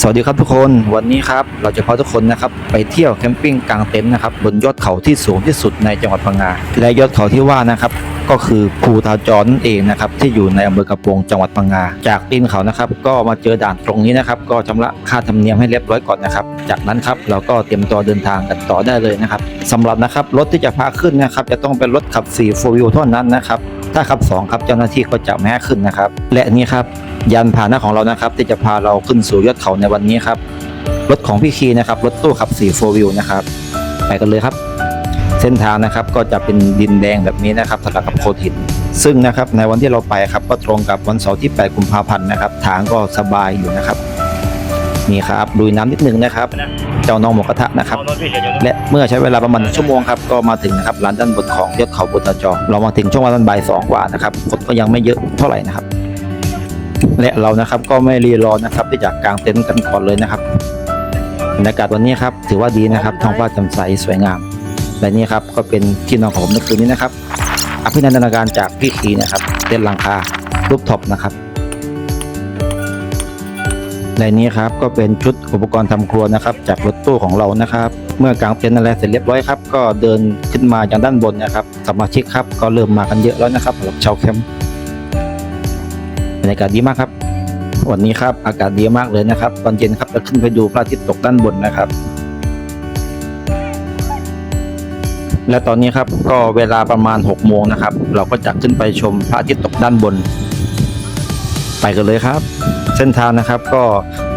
สวัสดีครับทุกคนวันนี้ครับเราจะพาทุกคนนะครับไปเที่ยวแคมปิ้งกลางเต็นท์นะครับบนยอดเขาที่สูงที่สุดในจังหวัดพังงาและยอดเขาที่ว่านะครับก็คือภูทาจรนั่นเองนะครับที่อยู่ในอำเภอกระโปรงจังหวัดพังงาจากตีนเขานะครับก็มาเจอด่านตรงนี้นะครับก็ชำระค่าธรรมเนียมให้เรียบร้อยก่อนนะครับจากนั้นครับเราก็เตรียมตัวเดินทางกันต่อได้เลยนะครับสำหรับนะครับรถที่จะพาขึ้นนะครับจะต้องเป็นรถขับ4 4 wheel เท่านั้นนะครับถ้าขับสองครับเจ้าหน้าที่ก็จะไม่ให้ขึ้นนะครับและนี่ครับ ยานพาหนะของเรานะครับ ที่จะพาเราขึ้นสู่ยอดเขาในวันนี้ครับ รถของพี่คีนะครับ รถตู้ขับ4 4 wheel นะครับ ไปกันเลยครับ เส้นทางนะครับก็จะเป็นดินแดงแบบนี้นะครับสลับกับโขดหิน ซึ่งนะครับในวันที่เราไปครับ ก็ตรงกับวันเสาร์ที่ 8 กุมภาพันธ์นะครับ ทางก็สบายอยู่นะครับนี่ครับลุยน้ำนิดนึงนะครับ เจ้าน้องหมูกระทะนะครับ และเมื่อใช้เวลาประมาณชั่วโมงครับก็มาถึงนะครับร้านด้านบนของยอดเขาบุตรจอเรามาถึงช่วงวันบ่ายสองกว่านะครับคนก็ยังไม่เยอะเท่าไหร่นะครับ และเรานะครับก็ไม่รีรอนะครับที่จะกางเต็นท์กันก่อนเลยนะครับบรรยากาศวันนี้ครับถือว่าดีนะครับท้องฟ้าแจ่มใสสวยงามและนี่ครับก็เป็นที่นอนของผมในคืนนี้นะครับอภินันทนาการจากพี่คีนะครับเต็นท์ลังคารูปท็อปนะครับและนี้ครับก็เป็นชุดอุปกรณ์ทำครัวนะครับ จากรถตู้ของเรานะครับ เมื่อกางเต็นท์อะไรเสร็จเรียบร้อยครับก็เดินขึ้นมาจากด้านบนนะครับสมาชิกครับก็เริ่มมากันเยอะแล้วนะครับสำหรับชาวแคมป์ รรยากาศดีมากครับ วันนี้ครับอากาศดีมากเลยนะครับ ตอนเย็นครับจะขึ้นไปดูพระอาทิตย์ตกด้านบนนะครับ และตอนนี้ครับก็เวลาประมาณ6โมงนะครับ เราก็จะขึ้นไปชมพระอาทิตย์ตกด้านบน ไปกันเลยครับ เส้นทางนะครับก็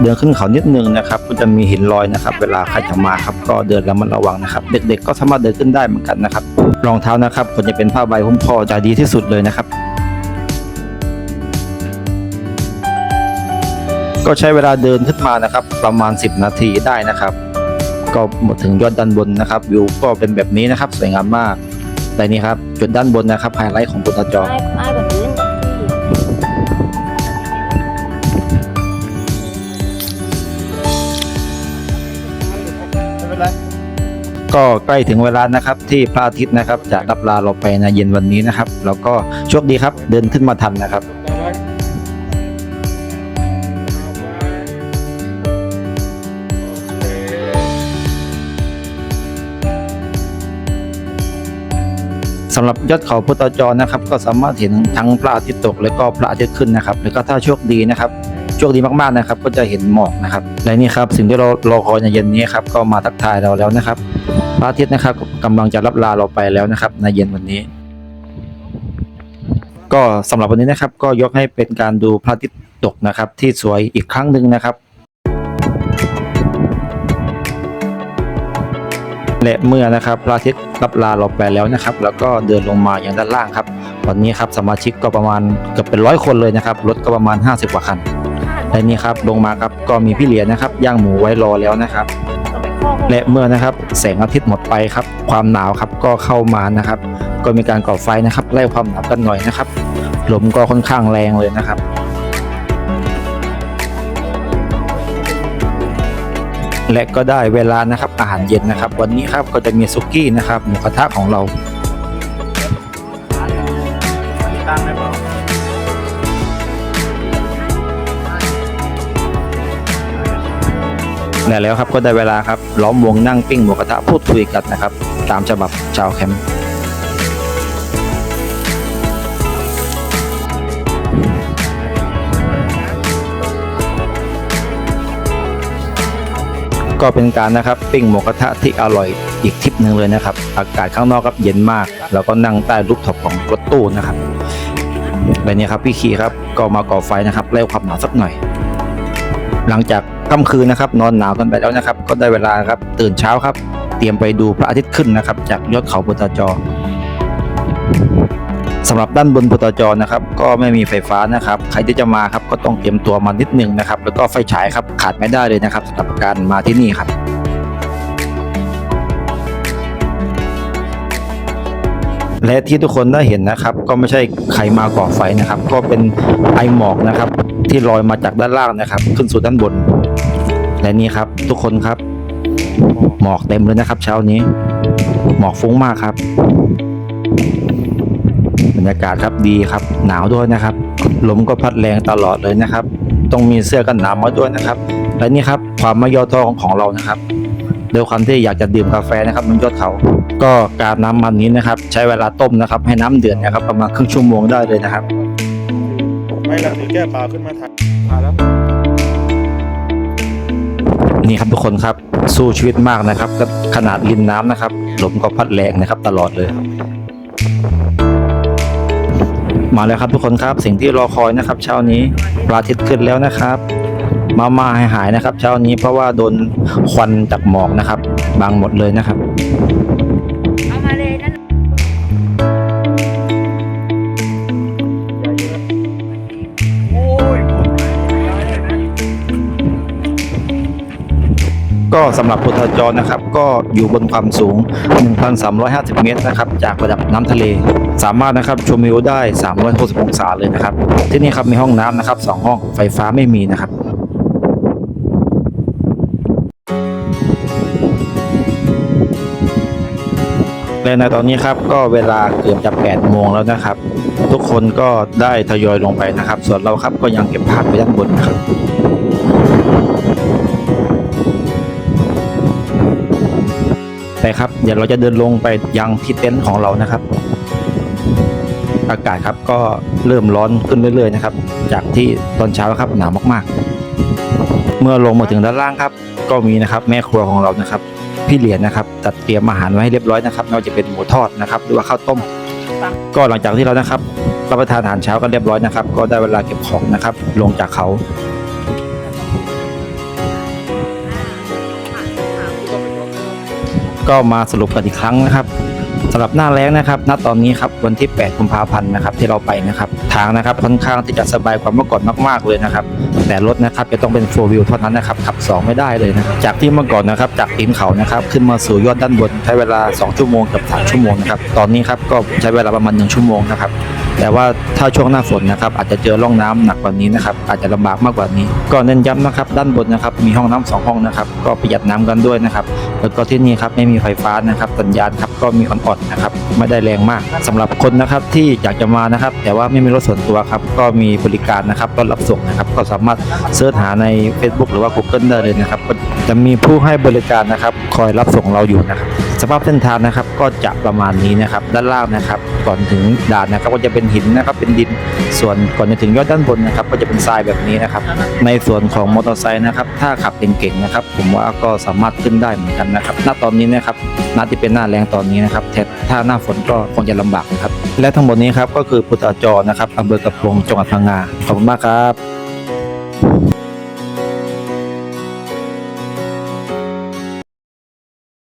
เดินขึ้นเขานิดนึงนะครับ ก็จะมีหินลอยนะครับ เวลาใครจะมาครับ ก็เดินระมัดระวังนะครับ เด็กๆ ก็สามารถเดินขึ้นได้เหมือนกันนะครับรองเท้านะครับควรจะเป็นผ้าใบหุ้มคอจะดีที่สุดเลยนะครับ ก็ใช้เวลาเดินขึ้นมานะครับ ประมาณ 10 นาทีได้นะครับ ก็หมดถึงยอดด้านบนนะครับ วิวก็เป็นแบบนี้นะครับ สวยงามมากแต่นี่ครับจุดด้านบนนะครับไฮไลท์ของบุตรจอไอ้ไอ้แบบนี้ก็ใกล้ถึงเวลานะครับที่พระอาทิตย์นะครับ จะรับลาเราไปในเย็นวันนี้นะครับ แล้วก็โชคดีครับเดินขึ้นมาทันนะครับ สำหรับยอดเขาพุทธจรนะครับ ก็สามารถเห็นทั้งพระอาทิตย์ตก และก็พระอาทิตย์ขึ้นนะครับ แล้วก็ถ้าโชคดีนะครับโชคดีมากๆนะครับ ก็จะเห็นหมอกนะครับและนี่ครับสิ่งที่เรารอคอยในเย็นนี้ครับก็มาทักทายเราแล้วนะครับพระอาทิตย์นะครับกำลังจะรับลาเราไปแล้วนะครับ ในเย็นวันนี้ ก็สำหรับวันนี้นะครับ ก็ยกให้เป็นการดูพระอาทิตย์ตกนะครับ ที่สวยอีกครั้งหนึ่งนะครับ และเมื่อนะครับพระอาทิตย์รับลาเราไปแล้วนะครับ แล้วก็เดินลงมาอย่างด้านล่างครับวันนี้ครับสมาชิกก็ประมาณเกือบเป็นร้อยคนเลยนะครับรถก็ประมาณ 50 กว่าคันและนี่ครับลงมาครับก็มีพี่เหรียนะครับย่างหมูไว้รอแล้วนะครับ และเมื่อนะครับแสงอาทิตย์หมดไปครับ ความหนาวครับก็เข้ามานะครับ ก็มีการก่อไฟนะครับไล่ความหนาวกันหน่อยนะครับลมก็ค่อนข้างแรงเลยนะครับ และก็ได้เวลานะครับอาหารเย็นนะครับ วันนี้ครับก็จะมีซุกี้นะครับหมูกระทะของเราและแล้วครับก็ได้เวลาครับล้อมวงนั่งปิ้งหมูกระทะพูดคุยกันนะครับ ตามฉบับชาวแคมป์ ก็เป็นการนะครับปิ้งหมูกระทะที่อร่อยอีกทริปหนึ่งเลยนะครับ อากาศข้างนอกครับเย็นมาก แล้วก็นั่งใต้รูปท็อปของรถตู้นะครับแบบนี้ครับพี่คีครับก็มาก่อไฟนะครับไล่ความหนาวสักหน่อย หลังจากค่ำคืนนะครับ นอนหนาวกันไปแล้วนะครับ ก็ได้เวลาครับตื่นเช้าครับ เตรียมไปดูพระอาทิตย์ขึ้นนะครับ จากยอดเขาบนจอ สำหรับด้านบนพุทธจนะครับก็ไม่มีไฟฟ้านะครับใครที่จะมาครับก็ต้องเตรียมตัวมานิดนึงนะครับแล้วก็ไฟฉายครับขาดไม่ได้เลยนะครับสำหรับการมาที่นี่ครับและที่ทุกคนได้เห็นนะครับ ก็ไม่ใช่ใครมาก่อไฟนะครับ ก็เป็นไอหมอกนะครับ ที่ลอยมาจากด้านล่างนะครับ ขึ้นสู่ด้านบน และนี่ครับทุกคนครับ หมอกเต็มเลยนะครับ เช้านี้ หมอกฟุ้งมากครับ บรรยากาศครับดีครับ หนาวด้วยนะครับ ลมก็พัดแรงตลอดเลยนะครับ ต้องมีเสื้อกันหนาวมาด้วยนะครับ และนี่ครับความไม่ย่อท้อของเรานะครับโดยความที่อยากจะดื่มกาแฟนะครับบนยอดเขา ก็การน้ำมันนี้นะครับ ใช้เวลาต้มนะครับ ให้น้ำเดือดนะครับ ประมาณครึ่งชั่วโมงได้เลยนะครับ ไม่เราถือแก้วเปล่าขึ้นมาถ่ายถ่ายแล้วนี่ครับทุกคนครับสู้ชีวิตมากนะครับก็ขนาดริมน้ำนะครับลมก็พัดแรงนะครับ ตลอดเลย มาแล้วครับทุกคนครับสิ่งที่รอคอยนะครับ เช้านี้พระอาทิตย์ขึ้นแล้วนะครับ มามาหายหายนะครับ เช้านี้เพราะว่าโดนควันจากหมอกนะครับบังหมดเลยนะครับ ก็สำหรับพุทธจรนะครับ ก็อยู่บนความสูง 1,350 เมตรนะครับ จากระดับน้ำทะเล สามารถนะครับชมวิวได้ 360องศาเลยนะครับ ที่นี่ครับมีห้องน้ำนะครับสองห้องไฟฟ้าไม่มีนะครับและในตอนนี้ครับก็เวลาเกือบจะ8โมงแล้วนะครับ ทุกคนก็ได้ทยอยลงไปนะครับ ส่วนเราครับก็ยังเก็บภาพไปด้านบนนะครับ ไปครับ เดี๋ยวเราจะเดินลงไปยังที่เต็นท์ของเรานะครับ อากาศครับก็เริ่มร้อนขึ้นเรื่อยๆนะครับ จากที่ตอนเช้าครับหนาวมากๆ เมื่อลงมาถึงด้านล่างครับ ก็มีนะครับแม่ครัวของเรานะครับ พี่เหรียญนะครับจัดเตรียมอาหารไว้ให้เรียบร้อยนะครับไม่ว่าจะเป็นหมูทอดนะครับ หรือว่าข้าวต้ม ก็หลังจากที่เรานะครับรับประทานอาหารเช้ากันเรียบร้อยนะครับ ก็ได้เวลาเก็บของนะครับ ลงจากเขา ก็มาสรุปกันอีกครั้งนะครับสำหรับหน้าแรงนะครับณตอนนี้ครับวันที่ 8 กุมภาพันธ์นะครับที่เราไปนะครับทางนะครับค่อนข้างที่จะสบายกว่าเมื่อก่อนมากๆเลยนะครับแต่รถนะครับจะต้องเป็นโฟวิวเท่านั้นนะครับขับ 2 ไม่ได้เลยนะจากที่เมื่อก่อนนะครับจากตีนเขานะครับขึ้นมาสู่ยอดด้านบนใช้เวลา 2 ชั่วโมงกับ 3 ชั่วโมงนะครับตอนนี้ครับก็ใช้เวลาประมาณ 1 ชั่วโมงนะครับ แต่ว่าถ้าช่วงหน้าฝนนะครับอาจจะเจอร่องน้ำหนักกว่านี้นะครับอาจจะลำบากมากกว่านี้ ก็เน้นย้ำนะครับด้านบนนะครับมีห้องน้ำสองห้องนะครับก็ประหยัดน้ำกันด้วยนะครับแล้วก็ที่นี่ครับไม่มีไฟฟ้านะครับสัญญาณครับก็มีอ่อนๆนะครับไม่ได้แรงมากสำหรับคนนะครับที่อยากจะมานะครับแต่ว่าไม่มีรถส่วนตัวครับก็มีบริการนะครับรถรับส่งนะครับก็สามารถเสิร์ชหาใน Facebook หรือว่า Google ได้เลยนะครับจะมีผู้ให้บริการนะครับคอยรับส่งเราอยู่นะครับ สภาพเส้นทางนะครับก็จะประมาณนี้นะครับ ด้านล่างนะครับ ก่อนถึงด่านนะครับก็จะเป็นหินนะครับเป็นดินส่วนก่อนจะถึงยอดด้านบนนะครับ ก็จะเป็นทรายแบบนี้นะครับ ในส่วนของมอเตอร์ไซค์นะครับ ถ้าขับเก่งๆนะครับ ผมว่าก็สามารถขึ้นได้เหมือนกันนะครับ ณตอนนี้นะครับณที่เป็นหน้าแรงตอนนี้นะครับแต่ถ้าหน้าฝนก็คงจะลำบากนะครับและทั้งหมดนี้ครับก็คือพุทธจรนะครับอำเภอกระพงจังหวัดพังงาขอบคุณมากครับ